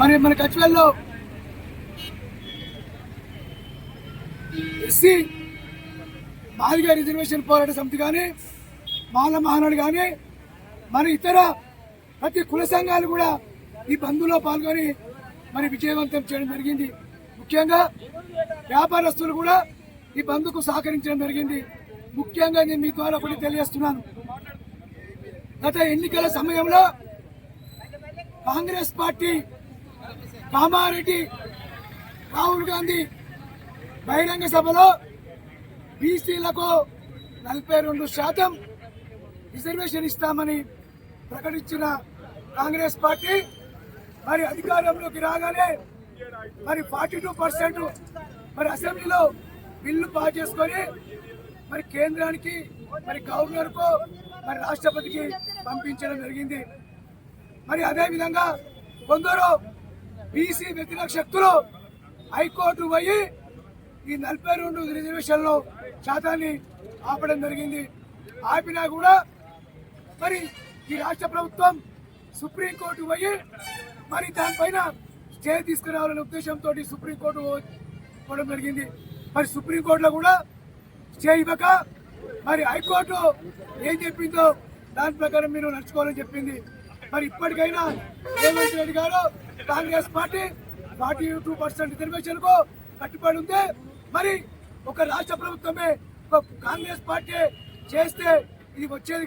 మరి మన కచ్వల్లో SC Madiga reservation పోరాట సమితి కానీ మాల మహానాడు కానీ మరి ఇతర ప్రతి కుల సంఘాలు కూడా ఈ బంధులో పాల్గొని మరి విజయవంతం చేయడం జరిగింది. ముఖ్యంగా వ్యాపారస్తులు కూడా ఈ బంధుకు సహకరించడం జరిగింది. ముఖ్యంగా నేను మీ ద్వారా ఒకటి తెలియజేస్తున్నాను. గత ఎన్నికల సమయంలో కాంగ్రెస్ పార్టీ కామారెడ్డి రాహుల్ గాంధీ బహిరంగ సభలో బీసీలకు నలభై రెండు శాతం రిజర్వేషన్ ఇస్తామని ప్రకటించిన కాంగ్రెస్ పార్టీ మరి అధికారంలోకి రాగానే మరి ఫార్టీ టూ పర్సెంట్ మరి అసెంబ్లీలో బిల్లు పాస్ చేసుకొని మరి కేంద్రానికి మరి గవర్నర్కు మరి రాష్ట్రపతికి పంపించడం జరిగింది. మరి అదేవిధంగా కొందరు బీసీ వ్యతిరేక శక్తులు హైకోర్టు పోయి ఈ నలభై రెండు రిజర్వేషన్లో శాతాన్ని ఆపడం జరిగింది. ఆపినా కూడా మరి ఈ రాష్ట్ర ప్రభుత్వం సుప్రీంకోర్టు పోయి మరి దానిపైన స్టే తీసుకురావాలనే ఉద్దేశంతో సుప్రీంకోర్టు పోవడం జరిగింది. మరి సుప్రీంకోర్టులో కూడా స్టే ఇవ్వక మరి హైకోర్టు ఏం చెప్పిందో దాని ప్రకారం మీరు నడుచుకోవాలని చెప్పింది. మరి ఇప్పటికైనా రేవంత్ రెడ్డి గారు Congress party forty two percent రిజర్వేషన్కు కట్టుబడి ఉంది. మరి ఒక రాష్ట్ర ప్రభుత్వమే ఒక కాంగ్రెస్ పార్టీ చేస్తే ఇది వచ్చేది